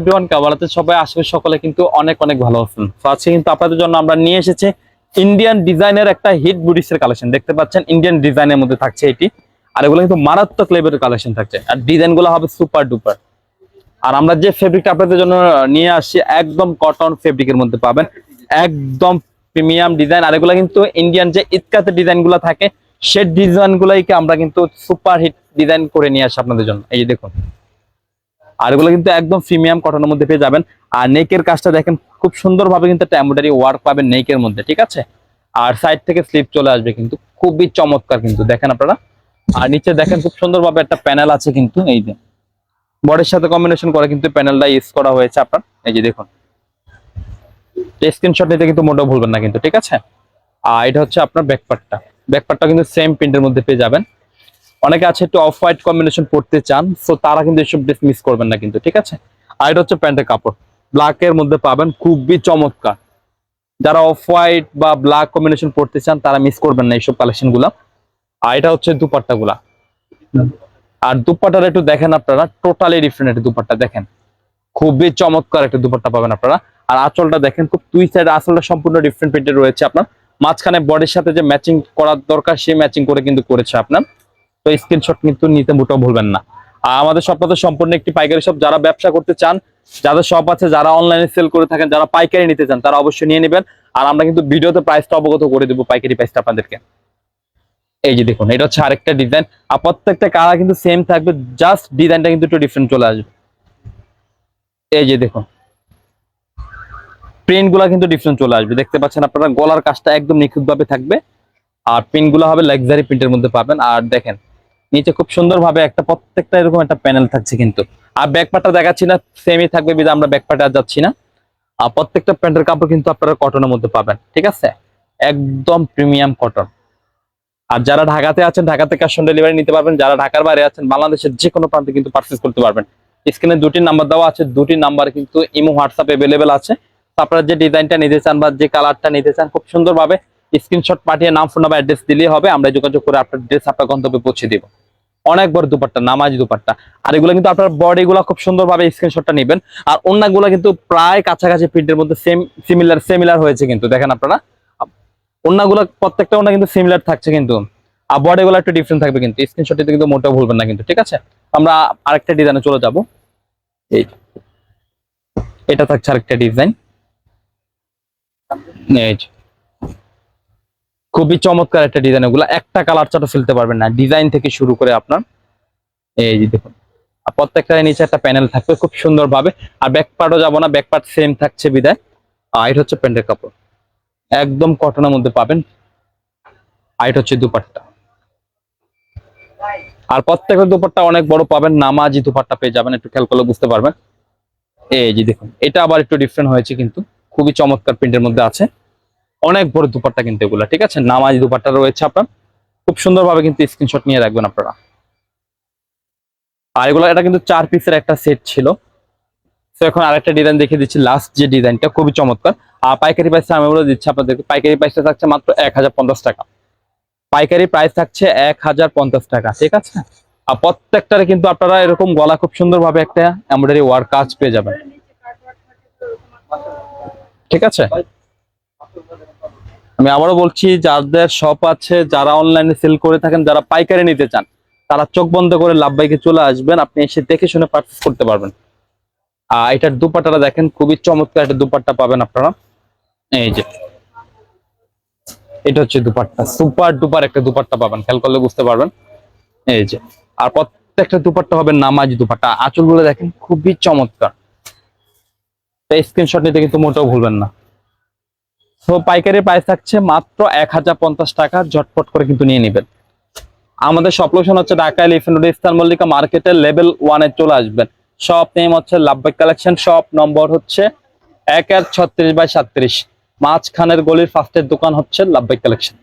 Everyone কাবালাতে সবাই আসবে, সকলে কিন্তু অনেক অনেক ভালো আছেন। তো আজকে কিন্তু আপনাদের জন্য আমরা নিয়ে এসেছি ইন্ডিয়ান ডিজাইনের একটা হিট বুডিসের কালেকশন দেখতে পাচ্ছেন ইন্ডিয়ান ডিজাইনের মধ্যে থাকছে এটি। আর এগুলো কিন্তু মারাত্মক লেভেলের কালেকশন থাকছে। আর ডিজাইনগুলো হবে সুপার ডুপার আর আমরা যে ফেব্রিকটা আপনাদের জন্য নিয়ে আসছি, একদম কটন ফেব্রিকের মধ্যে পাবেন। একদম প্রিমিয়াম ডিজাইন আর এগুলো কিন্তু ইন্ডিয়ান যে ইতকাতে ডিজাইনগুলো থাকে সে ডিজাইন গুলোকে আমরা কিন্তু সুপার হিট ডিজাইন করে নিয়ে আসি আপনাদের জন্য। এই যে দেখুন। আর এগুলো কিন্তু একদম প্রিমিয়াম কটনের মধ্যে পেয়ে যাবেন। আর নেকের কাজটা দেখেন, খুব সুন্দরভাবে কিন্তু একটা এমব্রয়ডারি ওয়ার্ক পাবেন নেকের মধ্যে, ঠিক আছে? আর সাইড থেকে স্লিপ চলে আসবে কিন্তু, খুবই চমৎকার কিন্তু, দেখেন আপনারা? আর নিচে দেখেন, খুব সুন্দরভাবে একটা প্যানেল আছে কিন্তু, এই যে। বডির সাথে কম্বিনেশন করে কিন্তু প্যানেলটা ইউজ করা হয়েছে আপনার, এই যে দেখুন। স্ক্রিনশট নিতে কিন্তু মোটেও ভুলবেন না কিন্তু, ঠিক আছে? আর এটা হচ্ছে আপনার ব্যাকপার্টটা ব্যাকপার্টটা কিন্তু সেম প্রিন্টের মধ্যে পেয়ে যাবেন। অনেকে আছে একটু অফ হোয়াইট কম্বিনেশন পড়তে চান সো তারা কিন্তু এইসব ড্রেস মিস করবেন না কিন্তু, ঠিক আছে? আর এটা হচ্ছে প্যান্টের কাপড়। ব্ল্যাক এর মধ্যে পাবেন, খুবই চমৎকার। যারা অফ হোয়াইট বা ব্ল্যাক কম্বিনেশন পড়তে চান, তারা মিস করবেন না এইসব কালেকশনগুলা। আর এটা হচ্ছে দুপাট্টা গুলা আর দুপাট্টাটা একটু দেখেন আপনারা টোটালি ডিফারেন্ট একটা দুপাট্টা, দেখেন। খুবই চমৎকার একটা দুপাট্টা পাবেন আপনারা। আর আঁচলটা দেখেন, খুব দুই সাইড আঁচলটা সম্পূর্ণ ডিফারেন্ট প্রিন্টের রয়েছে আপনার। মাঝখানে বডির সাথে যে ম্যাচিং করার দরকার, সেই ম্যাচিং করে কিন্তু করেছে আপনার। তো স্ক্রিনশট কিন্তু নিতে মোটেও ভুলবেন না। আর আমাদের তো সম্পূর্ণ একটি পাইকারি শপ যারা ব্যবসা করতে চান, যাদের শপ আছে, যারা অনলাইনে সেল করে থাকেন, যারা পাইকারি নিতে চান, তারা অবশ্যই নিয়ে নেবেন। আর আমরা কিন্তু ভিডিওতে প্রাইসটা অবগত করে দেবো পাইকারি প্রাইসটা আপনাদেরকে। এই যে দেখুন, এটা হচ্ছে আরেকটা ডিজাইন আর প্রত্যেকটা কালার কিন্তু সেম থাকবে জাস্ট ডিজাইনটা কিন্তু একটু ডিফারেন্ট চলে আসবে। এই যে দেখুনগুলা কিন্তু ডিফারেন্ট চলে আসবে। দেখতে পাচ্ছেন আপনারা, গলার কাজটা একদম নিখুঁত ভাবে থাকবে। আর প্রিন্টগুলো হবে লাক্সারি প্রিন্টের মধ্যে পাবেন। আর দেখেন নিচে খুব সুন্দর ভাবে একটা প্রত্যেকটা এরকম একটা প্যানেল থাকছে কিন্তু। আর ব্যাক পার্টটা দেখাচ্ছি না সেমই থাকবে বিধা আমরা ব্যাক পার্টে আর যাচ্ছি না। আর প্রত্যেকটা প্যান্টের কাপড় কিন্তু আপনারা কটনের মধ্যে পাবেন, ঠিক আছে? একদম প্রিমিয়াম কটন আর যারা ঢাকাতে আছেন ঢাকাতে ক্যাশ অন ডেলিভারি নিতে পারবেন, যারা ঢাকার বাইরে আছেন, বাংলাদেশের যে কোনো প্রান্তে কিন্তু পারচেস করতে পারবেন। স্ক্রিনে দুটি নাম্বার দেওয়া আছে, দুটি নাম্বার কিন্তু ইমো হোয়াটসঅ্যাপ এভেলেবেল আছে। আপনারা যে ডিজাইনটা নিতে চান বা যে কালারটা নিতে চান, খুব সুন্দরভাবে স্ক্রিনশট পাঠিয়ে নাম ফোন নাম্বার অ্যাড্রেস দিলেই হবে। আমরা যোগাযোগ করে আপনার ড্রেস আপনার গন্তব্যে পৌঁছে দিব। অনেক বড় দুপাট্টা, নামাজ দুপাট্টা। আর এগুলো কিন্তু আপনার বডি গুলো খুব সুন্দরভাবে স্ক্রিনশটটা নেবেন। আর অন্যগুলো কিন্তু প্রায় কাছাকাছি প্রিন্টের মধ্যে সেম সিমিলার সিমিলার হয়েছে কিন্তু, দেখেন আপনারা। অন্যগুলো, প্রত্যেকটা অন্য কিন্তু সিমিলার থাকছে কিন্তু। আর বডি গুলো একটু ডিফারেন্ট থাকবে কিন্তু স্ক্রিনশটটিতে কিন্তু মোটেও ভুলবেন না কিন্তু, ঠিক আছে? আমরা আরেকটা ডিজাইনে চলে যাব। এই, এটা থাকছে আরেকটা ডিজাইন এই। খুবই চমৎকার একটা ডিজাইন ওগুলো একটা কালার চাটা ফেলতে পারবেন না। ডিজাইন থেকে শুরু করে আপনার, এই যে দেখুন প্রত্যেকটা নিচে একটা প্যানেল থাকবে খুব সুন্দর ভাবে আর ব্যাক পার্টও যাব না ব্যাক পার্ট সেম থাকছে বিদায়। আর এটা হচ্ছে প্যান্টের কাপড়। একদম কটনের মধ্যে পাবেন। আর এটা হচ্ছে দুপাট্টা। আর প্রত্যেকটা দুপাট্টা অনেক বড় পাবেন, নামাজি দুপাট্টা পেয়ে যাবেন, একটু খেয়াল করলে বুঝতে পারবেন। এই যে দেখুন, এটা আবার একটু ডিফারেন্ট হয়েছে কিন্তু, খুবই চমৎকার প্রিন্টের মধ্যে আছে। অনেক বড় দুপাট্টা কিন্তু এগুলো, ঠিক আছে? নামাজি দুপাট্টা রয়েছে আপনার। খুব সুন্দরভাবে কিন্তু স্ক্রিনশট নিয়ে রাখবেন আপনারা। আর এগুলো, এটা কিন্তু চার পিসের একটা সেট ছিল। তো এখন আরেকটা ডিজাইন দেখিয়ে দিচ্ছি। লাস্ট যে ডিজাইনটা খুবই চমৎকার। আর পাইকারি প্রাইসটা আমি বলে দিচ্ছি আপনাদেরকে, পাইকারি প্রাইসটা থাকছে মাত্র এক হাজার পঞ্চাশ টাকা। পাইকারি প্রাইস থাকছে এক হাজার পঞ্চাশ টাকা, ঠিক আছে? আর প্রত্যেকটারে কিন্তু আপনারা এরকম গলা খুব সুন্দরভাবে একটা এমব্রয়ডারি ওয়ার্ক কাজ পেয়ে যাবেন। ঠিক আছে? আমি আবারও বলছি, যাদের শপ আছে, যারা অনলাইনে সেল করে থাকেন, যারা পাইকারি নিতে চান, তারা চোখ বন্ধ করে লাভবাইকে চলে আসবেন। আপনি এসে দেখে শুনে পারচেস করতে পারবেন। আর এটার দুপাট্টাটা দেখেন, খুবই চমৎকার একটা দুপাট্টা পাবেন আপনারা। এই যে, এটা হচ্ছে দুপাট্টা। সুপার ডুপার একটা দুপাট্টা পাবেন, খেয়াল করলে বুঝতে পারবেন। এই যে, আর প্রত্যেকটা দুপাট্টা হবে নামাজ দুপাট্টা। আঁচলগুলো দেখেন, খুবই চমৎকার। স্ক্রিনশট নিতে কিন্তু মোটেও ভুলবেন না। তো পাইকারি প্রাইস থাকছে মাত্র এক হাজার পঞ্চাশ টাকা। ঝটপট করে কিন্তু নিয়ে নেবেন। আমাদের সব লোকেশন হচ্ছে ঢাকা এলিফেন্ট রোড ইস্তান মল্লিকা মার্কেটের লেভেল ওয়ানে চলে আসবেন। সব নেম হচ্ছে লাভবাই কালেকশন সব নম্বর হচ্ছে এক এক ছত্রিশ বাই সাত্রিশ মাঝখানের গলির ফার্স্টের দোকান হচ্ছে লাভবাই কালেকশন